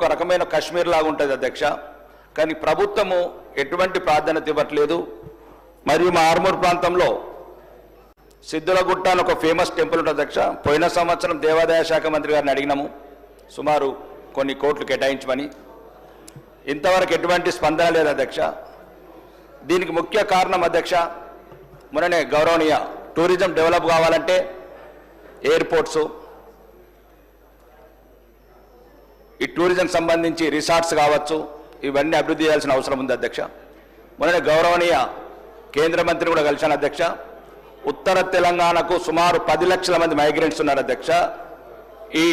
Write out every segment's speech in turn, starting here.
ఒక రకమైన కాశ్మీర్ లాగా ఉంటుంది అధ్యక్ష. కానీ ప్రభుత్వము ఎటువంటి ప్రాధాన్యత ఇవ్వట్లేదు. మరియు మా ఆర్మూర్ ప్రాంతంలో సిద్ధులగుట్ట అని ఒక ఫేమస్ టెంపుల్ ఉంటుంది అధ్యక్ష. పోయిన సంవత్సరం దేవాదాయ శాఖ మంత్రి గారిని అడిగినాము. సుమారు కొన్ని కోట్లు కేటాయించమని. ఇంతవరకు ఎటువంటి స్పందన లేదు అధ్యక్ష. దీనికి ముఖ్య కారణం అధ్యక్ష మొన్ననే గౌరవనీయ టూరిజం డెవలప్ కావాలంటే ఎయిర్పోర్ట్స్ ఈ టూరిజం సంబంధించి రిసార్ట్స్ కావచ్చు ఇవన్నీ అభివృద్ధి చేయాల్సిన అవసరం ఉంది అధ్యక్ష. మొన్న గౌరవనీయ కేంద్ర మంత్రి కూడా కలిశాను అధ్యక్ష. ఉత్తర తెలంగాణకు సుమారు పది లక్షల మంది మైగ్రెంట్స్ ఉన్నారు అధ్యక్ష. ఈ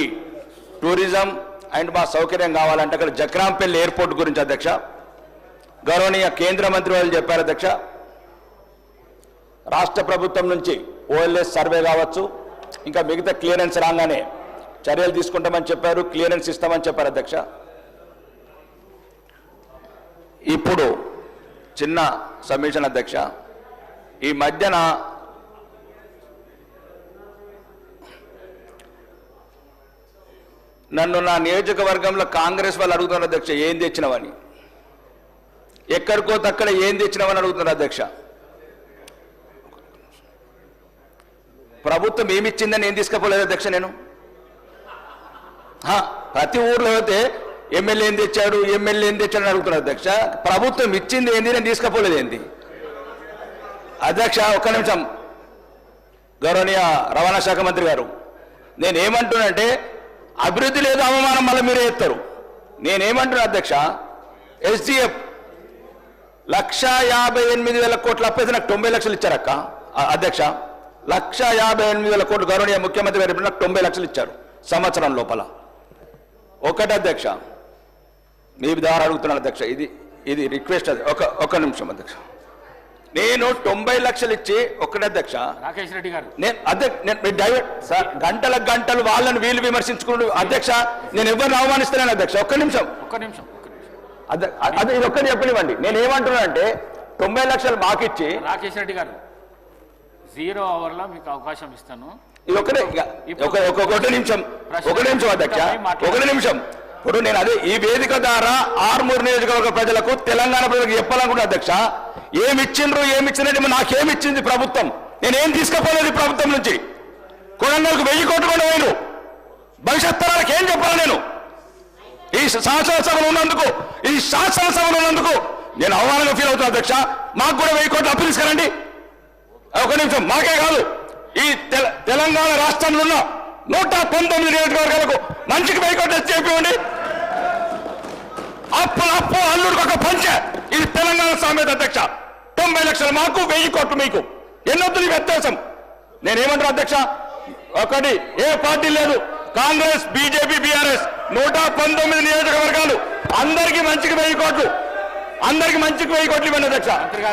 టూరిజం అండ్ మా సౌకర్యం కావాలంటే అక్కడ జక్రాంపల్లి ఎయిర్పోర్ట్ గురించి అధ్యక్ష. గౌరవనీయ కేంద్ర మంత్రి వాళ్ళు చెప్పారు అధ్యక్ష. రాష్ట్ర ప్రభుత్వం నుంచి ఓఎల్ఎస్ సర్వే కావచ్చు ఇంకా మిగతా క్లియరెన్స్ రాగానే చర్యలు తీసుకుంటామని చెప్పారు క్లియరెన్స్ ఇస్తామని చెప్పారు అధ్యక్ష. ఇప్పుడు చిన్న సబ్మిషన్ అధ్యక్ష ఈ మధ్యన నన్ను నా నియోజకవర్గంలో కాంగ్రెస్ వాళ్ళు అడుగుతున్నారు అధ్యక్ష ఏం తెచ్చినవని. ఎక్కడికో తక్కడ ఏం తెచ్చినవని అడుగుతున్నారు అధ్యక్ష. ప్రభుత్వం ఏమిచ్చిందని ఏం తీసుకపోలేదు అధ్యక్ష నేను? ప్రతి ఊర్లో అయితే ఎమ్మెల్యే ఏం తెచ్చాడు ఎమ్మెల్యే ఏం తెచ్చాడు అడుగుతున్నారు అధ్యక్ష. ప్రభుత్వం ఇచ్చింది ఏంది నేను తీసుకపోలేదు ఏంది? అధ్యక్ష ఒక్క నిమిషం. గౌరవనీయ రవాణా శాఖ మంత్రి గారు నేను ఏమంటున్నానంటే అభివృద్ధి లేదు అవమానం మళ్ళీ మీరే ఎత్తారు నేనేమంటున్నా అధ్యక్ష ఎస్డిఎఫ్ లక్ష యాభై ఎనిమిది వేల కోట్లు అప్పైతే నాకు తొంభై లక్షలు ఇచ్చారక్క. అధ్యక్ష లక్ష యాభై ఎనిమిది వేల కోట్లు గౌరవనీయ ముఖ్యమంత్రి గారు నాకు తొంభై లక్షలు ఇచ్చారు సంవత్సరం లోపల. ఒకటి అధ్యక్ష. మీ ద్వారా అడుగుతున్నాను అధ్యక్ష. ఇది ఇది రిక్వెస్ట్ అది. ఒక ఒక నిమిషం అధ్యక్ష. నేను తొంభై లక్షలు ఇచ్చి ఒకటి అధ్యక్ష. రాకేష్ రెడ్డి గారు. నేను అధ్యక్ష నేను డైవర్ట్ సార్ గంటల గంటలు వాళ్ళని వీళ్ళు విమర్శించుకుంటూ అధ్యక్ష నేను ఎవరిని అవమానిస్తున్నాను అధ్యక్ష. ఒక్క నిమిషం. ఒక్క నిమిషం అదే ఇది ఒక్కటి చెప్పనివ్వండి. నేను ఏమంటున్నానంటే తొంభై లక్షలు మాకిచ్చి రాకేష్ రెడ్డి గారు. జీరో అవర్లో మీకు అవకాశం ఇస్తాను. ఇది ఒకటే ఒక ఒకటి నిమిషం నిమిషం అధ్యక్ష ఒకటి నిమిషం. ఇప్పుడు నేను అదే ఈ వేదిక ద్వారా ఆర్మూర్ నియోజకవర్గ ప్రజలకు తెలంగాణ ప్రజలకు చెప్పాలనుకుంటున్నా అధ్యక్ష ఏమి ఇచ్చిండ్రు ఏమి ఇచ్చినట్టు నాకేమిచ్చింది ప్రభుత్వం? నేనేం తీసుకుపోలేదు ప్రభుత్వం నుంచి? కొడంగల్కు వెయ్యి కోట్లు కూడా వేయను భవిష్యత్ తరాలకు ఏం చెప్పాలి నేను? ఈ శాసనసభలో ఉన్నందుకు ఈ శాసనసభలో ఉన్నందుకు నేను అవమానంగా ఫీల్ అవుతున్నా అధ్యక్ష. మాకు కూడా వెయ్యి కోట్లు అప్పు తీసుకురండి. ఒక నిమిషం మాకే కాదు. ఈ తెల- తెలంగాణ రాష్ట్రంలో ఉన్న నూట పంతొమ్మిది నియోజకవర్గాలకు మంచికి ఎత్తి చెప్పివ్వండి అప్పు అప్పు అల్లుడికి ఒక పంచ. ఇది తెలంగాణ సామెత అధ్యక్ష. తొంభై లక్షలు మాకు వెయ్యి కోట్లు మీకు. ఎన్నొద్దు నీ వ్యత్యాసం? నేనేమంటారు అధ్యక్ష? ఒకటి ఏ పార్టీ లేదు. Congress BJP BRS. నూట పంతొమ్మిది నియోజకవర్గాలు. అందరికీ మంచికి వెయ్యి కోట్లు. అందరికి మంచికి వెయ్యి కోట్లు ఇవ్వండి అధ్యక్ష. అందరి